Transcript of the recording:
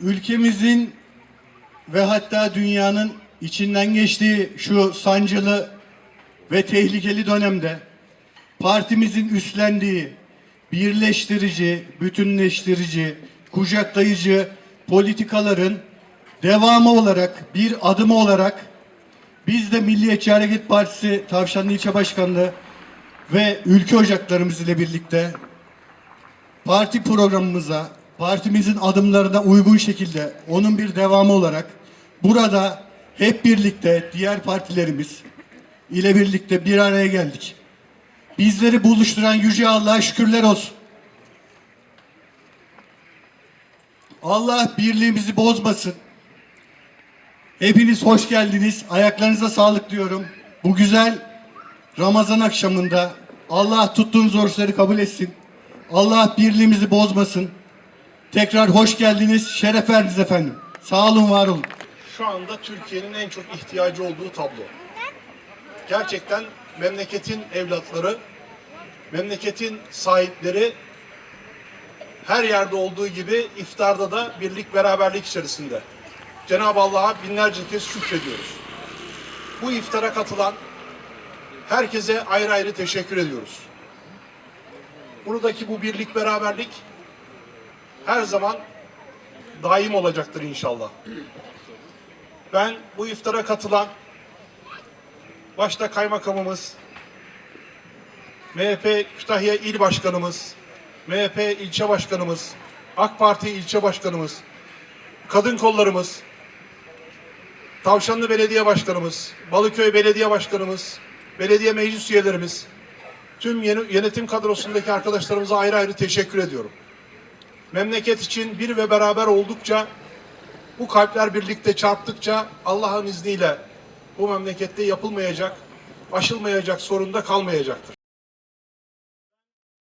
ülkemizin ve hatta dünyanın içinden geçtiği şu sancılı ve tehlikeli dönemde partimizin üstlendiği birleştirici, bütünleştirici, kucaklayıcı politikaların devamı olarak, bir adımı olarak biz de Milliyetçi Hareket Partisi Tavşanlı İlçe Başkanlığı ve ülke ocaklarımız ile birlikte parti programımıza, partimizin adımlarına uygun şekilde onun bir devamı olarak burada hep birlikte diğer partilerimiz ile birlikte bir araya geldik. Bizleri buluşturan Yüce Allah'a şükürler olsun. Allah birliğimizi bozmasın. Hepiniz hoş geldiniz. Ayaklarınıza sağlık diyorum. Bu güzel Ramazan akşamında Allah tuttuğunuz oruçları kabul etsin. Allah birliğimizi bozmasın. Tekrar hoş geldiniz. Şeref verdiniz efendim. Sağ olun, var olun. şu anda Türkiye'nin en çok ihtiyacı olduğu tablo. Gerçekten memleketin evlatları, memleketin sahipleri her yerde olduğu gibi iftarda da birlik beraberlik içerisinde. Cenab-ı Allah'a binlerce kez şükrediyoruz. Bu iftara katılan herkese ayrı ayrı teşekkür ediyoruz. Buradaki bu birlik beraberlik her zaman daim olacaktır inşallah. Ben bu iftara katılan başta kaymakamımız, MHP Kütahya İl Başkanımız, MHP ilçe başkanımız, AK Parti ilçe başkanımız, kadın kollarımız, Tavşanlı Belediye Başkanımız, Balıköy Belediye Başkanımız, belediye meclis üyelerimiz, tüm yeni- yönetim kadrosundaki arkadaşlarımıza ayrı ayrı teşekkür ediyorum. Memleket için bir ve beraber oldukça bu kalpler birlikte çarptıkça Allah'ın izniyle bu memlekette yapılmayacak, aşılmayacak sorun da kalmayacaktır.